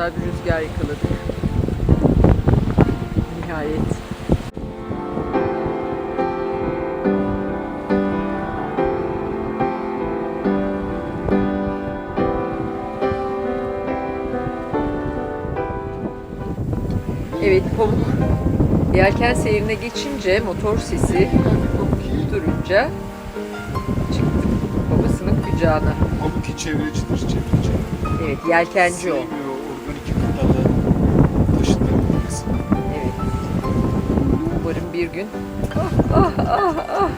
güzel bir rüzgar yakaladık. Nihayet. Evet Pamuk yelken seyrine geçince motor sesi durunca çıktı babasının kucağına. Pamuk çevrecidir, çevreci. Evet yelkenci o. bir gün ah ah ah ah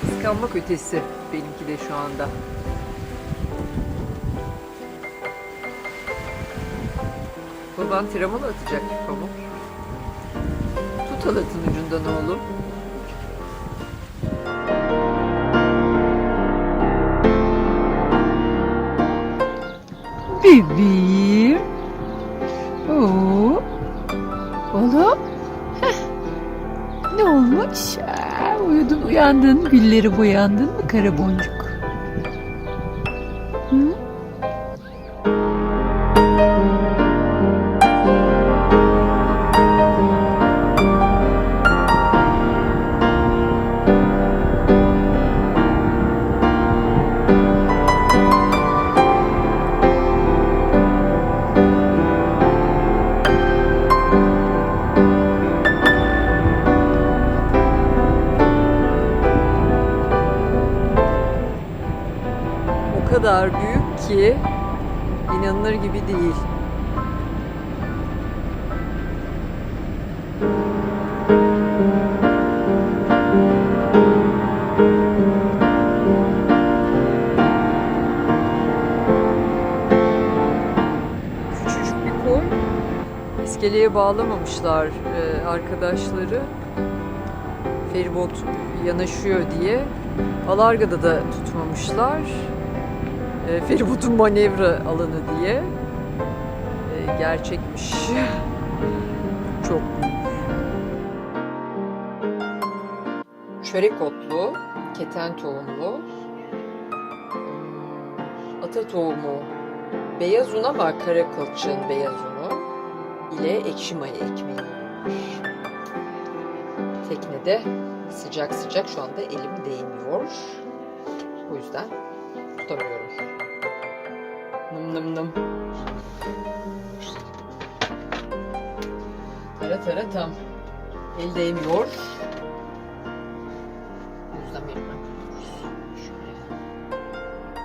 kıskanmak ötesi benimki de şu anda. Baban tiramal atacak pamuk. Tut halatın ucundan oğlum. Bebeğim. Uyandın. Gülleri boyandın mı kara boncuk? Kadar büyük ki inanılır gibi değil. Küçücük bir koy. İskeleye bağlamamışlar e, arkadaşları. Feribot yanaşıyor diye. Alarga'da da tutmamışlar. E, feribotun manevra alanı diye. E, gerçekmiş. Çok. Çörek otlu, keten tohumlu, hmm, ata tohumu, beyaz un ama kara kılçığın beyaz unu ile ekşi maya ekmeği. Teknede sıcak sıcak şu anda elim değmiyor. O yüzden tutamıyorum. Nım nım nım. Tara tara tam. El değmiyor. O yüzden tutuyoruz. Şöyle.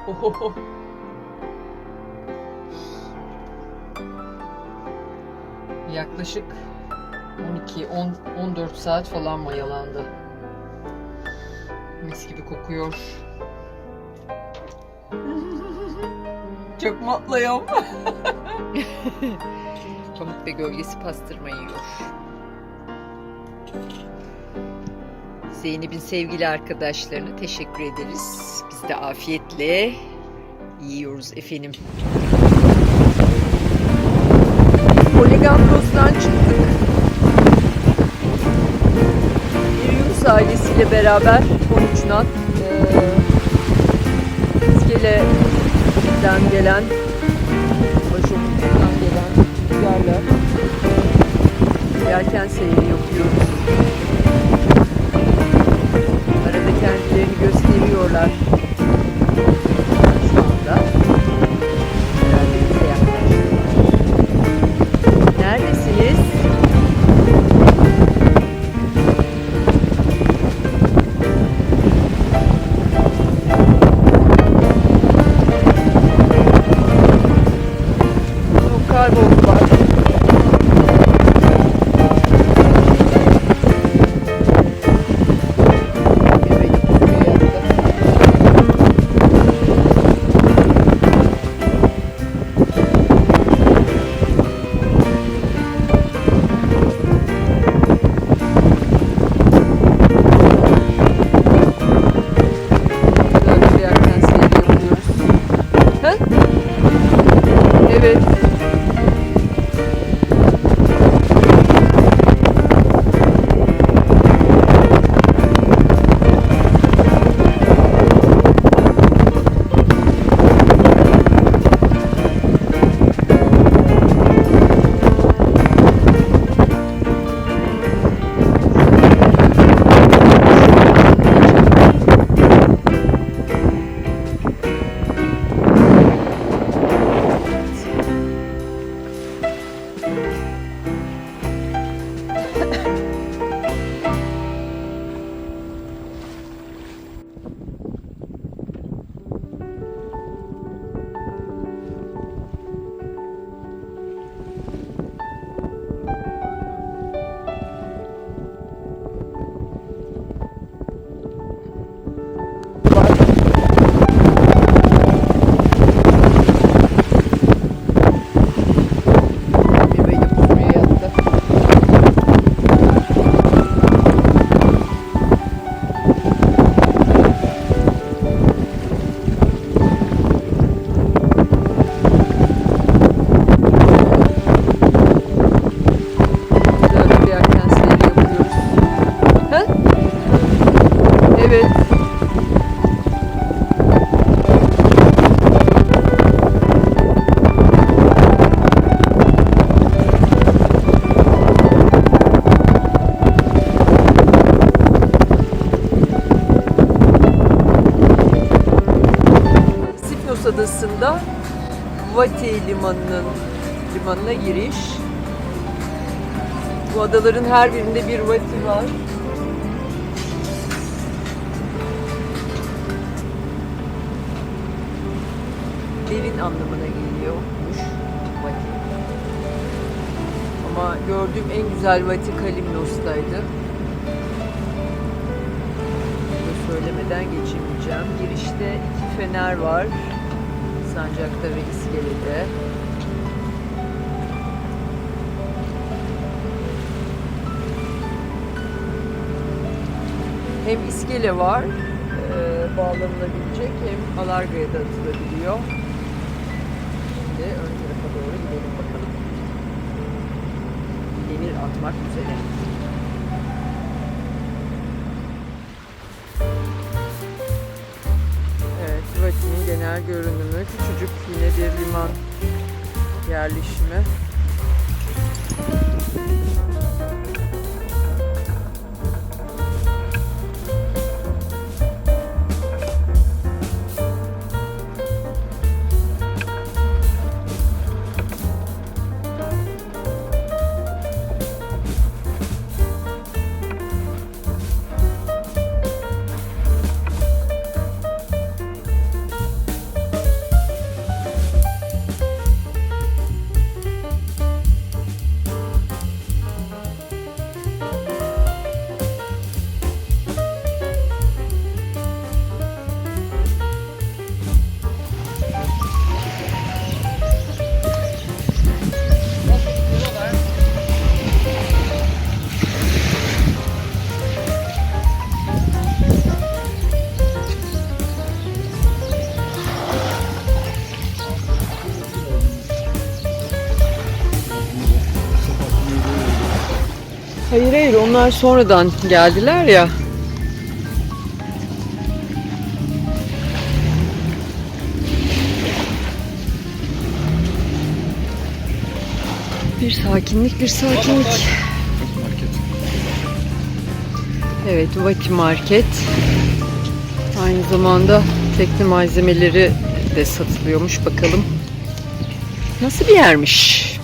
Ohoho. Yaklaşık 12 10 14 saat falan mayalandı. Mis gibi kokuyor. Çok mutluyum. Pamuk ve gölgesi pastırma yiyor. Zeynep'in sevgili arkadaşlarına teşekkür ederiz. Biz de afiyetle yiyoruz efendim. Poligambros'tan çıktık. Bir Yunus ailesiyle beraber 13 nat eee iskeleden gelen başomuzdan gelen rüzgarla yelken seyri yapıyoruz. Arada kendilerini gösteriyorlar. Şu anda. Limanı'nın limanına giriş. Bu adaların her birinde bir Vati var. Derin anlamına geliyormuş Vati. Ama gördüğüm en güzel Vati Kalimnos'taydı. Bunu söylemeden geçemeyeceğim. Girişte iki fener var. Sancakta ve iskelede. Hem iskele var, e, bağlanılabilecek hem alargaya da atılabiliyor. Şimdi ön tarafa doğru gidelim bakalım. Demir atmak üzere. Genel görünümü. Küçücük yine bir liman yerleşimi. Hayır hayır onlar sonradan geldiler ya. Bir sakinlik, bir sakinlik. Evet, Vati Market. Aynı zamanda tekne malzemeleri de satılıyormuş. Bakalım nasıl bir yermiş.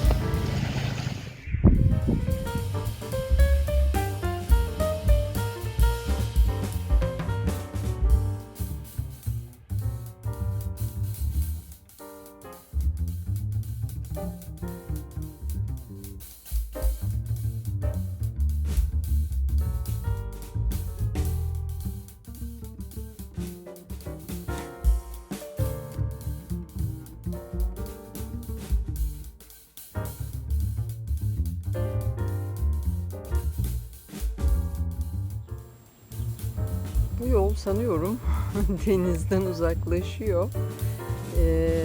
Yol sanıyorum denizden uzaklaşıyor. Ee,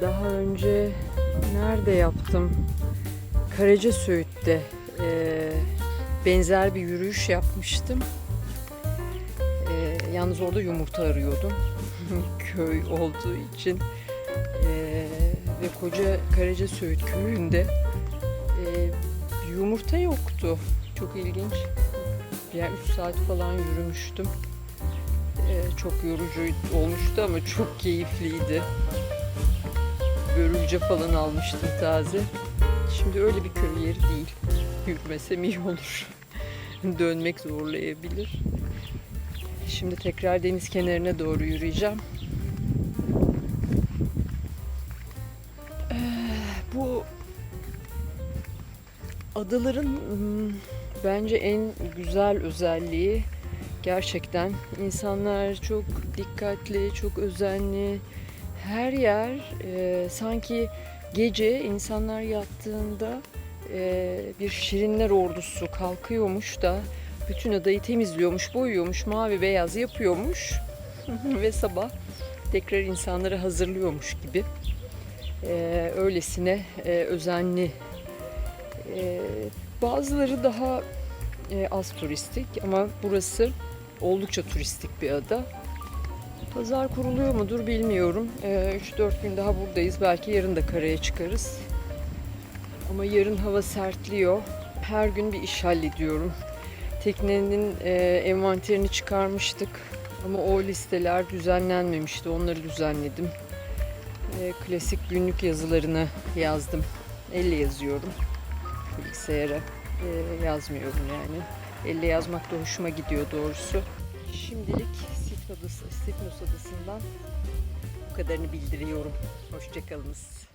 daha önce nerede yaptım? Karaca Söğüt'te ee, benzer bir yürüyüş yapmıştım. Ee, yalnız orada yumurta arıyordum. Köy olduğu için. Ee, ve koca Karaca Söğüt köyünde ee, yumurta yoktu. Çok ilginç. Yani 3 saat falan yürümüştüm. Ee, çok yorucu olmuştu ama çok keyifliydi. Börülce falan almıştım taze. Şimdi öyle bir köy yeri değil. Yürümesem iyi olur. Dönmek zorlayabilir. Şimdi tekrar deniz kenarına doğru yürüyeceğim. Ee, bu adaların hmm, bence en güzel özelliği gerçekten insanlar çok dikkatli, çok özenli. Her yer e, sanki gece insanlar yattığında e, bir şirinler ordusu kalkıyormuş da bütün adayı temizliyormuş, boyuyormuş, mavi beyaz yapıyormuş ve sabah tekrar insanları hazırlıyormuş gibi. E, öylesine e, özenli e, bazıları daha e, az turistik ama burası oldukça turistik bir ada. Pazar kuruluyor mudur bilmiyorum. E, 3-4 gün daha buradayız. Belki yarın da karaya çıkarız. Ama yarın hava sertliyor. Her gün bir iş hallediyorum. Teknenin e, envanterini çıkarmıştık. Ama o listeler düzenlenmemişti. Onları düzenledim. Ee, klasik günlük yazılarını yazdım. Elle yazıyorum. Bilgisayara e, yazmıyorum yani. Elle yazmak da hoşuma gidiyor doğrusu. Şimdilik Sifnos, Sifnos Adası'ndan bu kadarını bildiriyorum. Hoşçakalınız.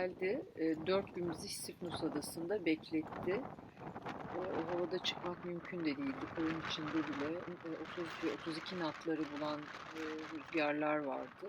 Geldi. E, Dört gün bizi Sifnos Adası'nda bekletti. E, havada çıkmak mümkün de değildi. Koyun içinde bile e, 30 ve 32 knotları bulan e, rüzgarlar vardı.